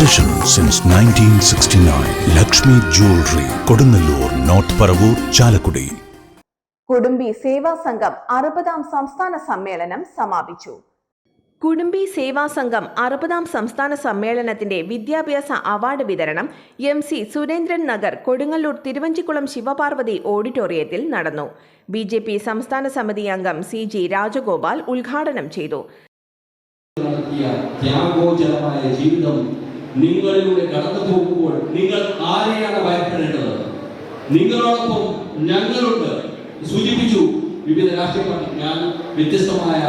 Tradition since 1969. Lakshmi Jewelry, Kodungallur North Paravur, Chalakudi. കുടുംബി Seva Sangham അറുപതാം സംസ്ഥാന സമ്മേളനം സമാപിച്ചു കുടുംബി സേവാ സംഘം അറുപതാം സംസ്ഥാന സമ്മേളനത്തിന്റെ വിദ്യാഭ്യാസ അവാർഡ് വിതരണം എം സി സുരേന്ദ്രൻ നഗർ കൊടുങ്ങല്ലൂർ തിരുവഞ്ചിക്കുളം ശിവപാർവതി ഓഡിറ്റോറിയത്തിൽ നടന്നു ബി ജെ പി സംസ്ഥാന സമിതി അംഗം സി ജി രാജഗോപാൽ ഉദ്ഘാടനം ചെയ്തു ജീവിതം നിങ്ങളിലൂടെ കടന്നു പോകുമ്പോൾ നിങ്ങൾ ആരെയാണ് ഭയപ്പെടേണ്ടത്? നിങ്ങളോടൊപ്പം ഞങ്ങളുണ്ട്. സൂചിപ്പിച്ചു വിവിധ രാഷ്ട്രീയ പാർട്ടി ഞാൻ വ്യത്യസ്തമായ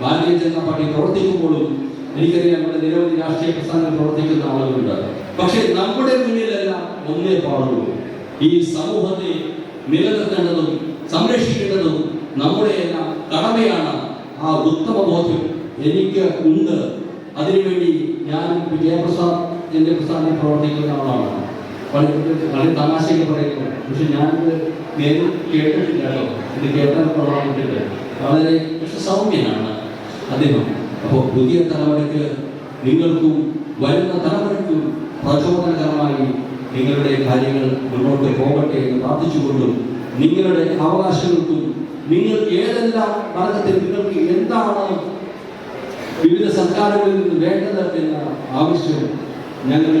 ഭാരതീയ ജനതാ പാർട്ടി പ്രവർത്തിക്കുമ്പോഴും എനിക്കറിയാം ഇവിടെ നിരവധി രാഷ്ട്രീയ പ്രസ്ഥാനങ്ങൾ പ്രവർത്തിക്കുന്ന ആളുകളുണ്ട്. പക്ഷെ നമ്മുടെ മുന്നിലെല്ലാം ഒന്നേ പാടുള്ളൂ. ഈ സമൂഹത്തെ നിലനിർത്തേണ്ടതും സംരക്ഷിക്കേണ്ടതും നമ്മുടെ എല്ലാം കടമയാണ്. ആ ഉത്തമ ബോധ്യം എനിക്ക് ഉണ്ട്. അതിനുവേണ്ടി ഞാൻ വിജയപ്രസാദ് എന്റെ പുസ്തകത്തിൽ പ്രവർത്തിക്കുന്ന ആളാണ്. വളരെ വളരെ തമാശയ്ക്ക് പറയുന്നു. പക്ഷെ ഞാൻ നേരിൽ കേട്ടിട്ടില്ല കേട്ടോ. ഇത് വളരെ സൗമ്യനാണ് അദ്ദേഹം. അപ്പോൾ പുതിയ തലമുറയ്ക്ക് നിങ്ങൾക്കും വരുന്ന തലമുറയ്ക്കും പ്രചോദനകരമായി നിങ്ങളുടെ കാര്യങ്ങൾ മുന്നോട്ട് പോകട്ടെ എന്ന് പ്രാർത്ഥിച്ചുകൊണ്ടും നിങ്ങളുടെ അവകാശങ്ങൾക്കും നിങ്ങൾ ഏതെല്ലാം മാർഗത്തിൽ നിങ്ങൾക്ക് എന്താണ് വിവിധ സർക്കാരുകളിൽ നിന്ന് വേണ്ടത് എന്ന ആവശ്യം ഞങ്ങൾ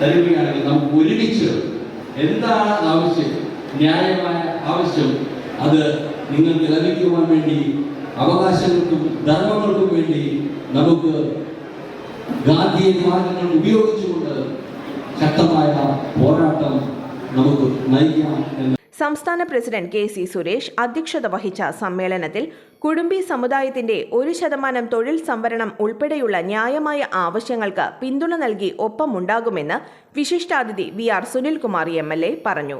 തരുകയാണെങ്കിൽ നമുക്ക് ഒരുമിച്ച് എന്താണ് ആവശ്യം? ന്യായമായ ആവശ്യം. അത് നിങ്ങൾക്ക് ലഭിക്കുവാൻ വേണ്ടി അവകാശങ്ങൾക്കും ധർമ്മങ്ങൾക്കും വേണ്ടി നമുക്ക് ഗാന്ധിയ മാർഗങ്ങൾ ഉപയോഗിച്ചുകൊണ്ട് ശക്തമായ പോരാട്ടം നമുക്ക് നയിക്കാം എന്ന് സംസ്ഥാന പ്രസിഡന്റ് കെ സി സുരേഷ് അധ്യക്ഷത വഹിച്ച സമ്മേളനത്തിൽ കുടുംബി സമുദായത്തിന്റെ ഒരു ശതമാനം തൊഴിൽ സംവരണം ഉൾപ്പെടെയുള്ള ന്യായമായ ആവശ്യങ്ങൾക്ക് പിന്തുണ നൽകി ഒപ്പമുണ്ടാകുമെന്ന് വിശിഷ്ടാതിഥി V R Sunilkumar M L A പറഞ്ഞു.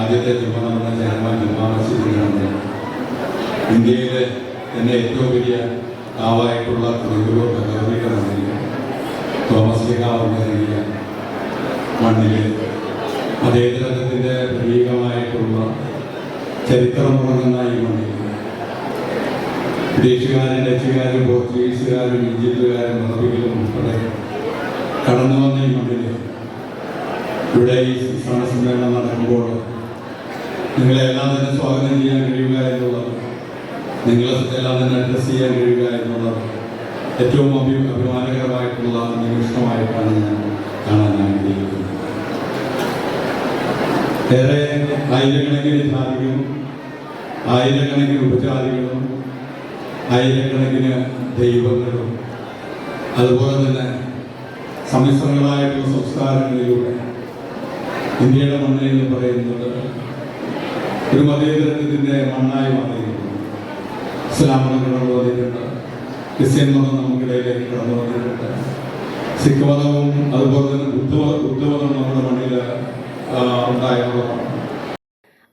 ആദ്യത്തെ ഇന്ത്യയിലെ തന്നെ ഏറ്റവും വലിയ തോമസ് ലിഹാവ് നൽകിയ മണ്ണിൽ മതേതരത്വത്തിന്റെ പ്രതീകമായിട്ടുള്ള ചരിത്രം മണ്ണിൽ ബ്രിട്ടീഷുകാരും ഡച്ചുകാരും പോർച്ചുഗീസുകാരും ഈജിപ്തുകാരും അറബികളും ഉൾപ്പെടെ കടന്നു വന്ന ഈ മണ്ണിൽ ഇവിടെ ഈ സംസ്ഥാന സമ്മേളനം നടക്കുമ്പോൾ നിങ്ങളെ എല്ലാം തന്നെ സ്വാഗതം ചെയ്യാൻ കഴിയുക എന്നുള്ളത് നിങ്ങളെ എല്ലാം തന്നെ അഡ്രസ് ചെയ്യാൻ കഴിയുക എന്നുള്ളത് ഏറ്റവും അഭി അഭിമാനകരമായിട്ടുള്ള നിമിഷമായിട്ടാണ് ഞാൻ കാണാൻ ആഗ്രഹിക്കുന്നത്. ഏറെ ആയിരക്കണക്കിന് ജാതികളും ആയിരക്കണക്കിന് ഉപജാതികളും ആയിരക്കണക്കിന് ദൈവങ്ങളും അതുപോലെ തന്നെ സമ്മിശ്രങ്ങളായിട്ടുള്ള സംസ്കാരങ്ങളിലൂടെ ഇന്ത്യയുടെ മണ്ണ് എന്ന് പറയുന്നത് ഒരു മതേതരത്തിന്റെ മണ്ണായി മാറിയിരിക്കുന്നു. ഇസ്ലാം മതം കടന്നു വന്നിട്ടുണ്ട്. ക്രിസ്ത്യൻ മതം നമുക്കിടയിലേക്ക് കടന്നു വന്നിട്ടുണ്ട്. സിഖ് മതവും അതുപോലെ തന്നെ ബുദ്ധ ബുദ്ധമതം നമ്മുടെ മണ്ണിൽ ആ, ഉണ്ടായിട്ടുള്ളതാണ്.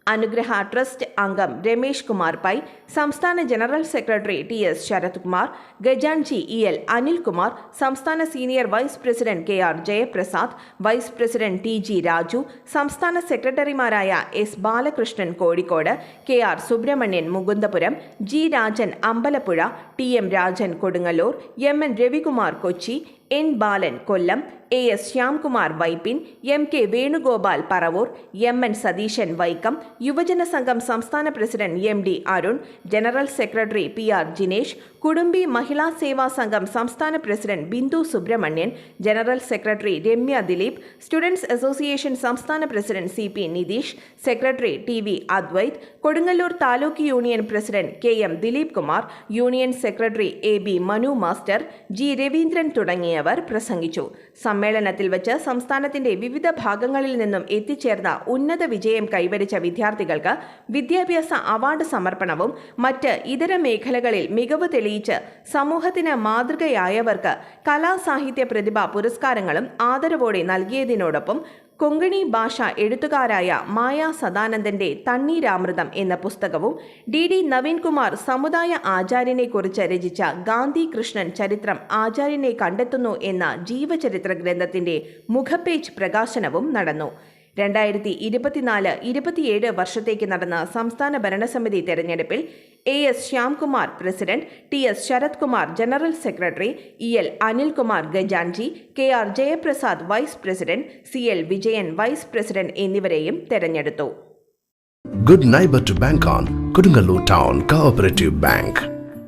അനുഗ്രഹ ട്രസ്റ്റ് അംഗം രമേഷ് കുമാർ പൈ സംസ്ഥാന general secretary T S Sarathkumar Gajanji E L Anilkumar സംസ്ഥാന senior vice president K R Jayaprasad vice president T G Raju സംസ്ഥാന സെക്രട്ടറിമാരായ S Balakrishnan Kozhikode K R Subramanian Mukundapuram G Rajan Ambalappuzha T M Rajan Kodungallur M N Ravikumar Kochi N Balan Kollam A S Shyamkumar Vypin M K Venugopal Paravur M N Satheesan Vaikom Yuvajana Sangham സംസ്ഥാന president M D Arun general secretary P R Jinesh Kudumbi Mahila Seva Sangham സംസ്ഥാന president Bindu Subramanian general secretary Ramya Dileep students association സംസ്ഥാന president C P Nitheesh secretary T V Advaith Kodungallur taluk union president K M Dileep Kumar union secretary A B Manu master G Raveendran തുടങ്ങിയവർ. പ്രസംഗിച്ചു. സമ്മേളനത്തിൽ വച്ച് സംസ്ഥാനത്തിന്റെ വിവിധ ഭാഗങ്ങളിൽ നിന്നും എത്തിച്ചേർന്ന ഉന്നത വിജയം കൈവരിച്ച വിദ്യാർത്ഥികൾക്ക് വിദ്യാഭ്യാസ അവാർഡ് സമർപ്പണവും മറ്റ് ഇതര മേഖലകളിൽ മികവ് തെളിയിച്ച് സമൂഹത്തിന് മാതൃകയായവർക്ക് കലാസാഹിത്യ പ്രതിഭ പുരസ്കാരങ്ങളും ആദരവോടെ നൽകിയതിനോടൊപ്പം കൊങ്കണി ഭാഷ എഴുത്തുകാരായ മായ സദാനന്ദന്റെ തണ്ണീരാമൃതം എന്ന പുസ്തകവും ഡി ഡി നവീൻകുമാർ സമുദായ ആചാര്യനെക്കുറിച്ച് രചിച്ച ഗാന്ധി കൃഷ്ണൻ ചരിത്രം ആചാര്യനെ കണ്ടെത്തുന്നു എന്ന ജീവചരിത്ര ഗ്രന്ഥത്തിന്റെ മുഖപേജ് പ്രകാശനവും നടന്നു. രണ്ടായിരത്തി ഇരുപത്തിനാല് ഇരുപത്തിയേഴ് വർഷത്തേക്ക് നടന്ന സംസ്ഥാന ഭരണസമിതി തെരഞ്ഞെടുപ്പിൽ A S Shyamkumar president T S Sarath Kumar general secretary E L Anilkumar Gajanji K R Jayaprasad vice president C L Vijayan vice president എന്നിവരെയും തെരഞ്ഞെടുത്തു. Good neighbour to bank on Kodungallur town cooperative bank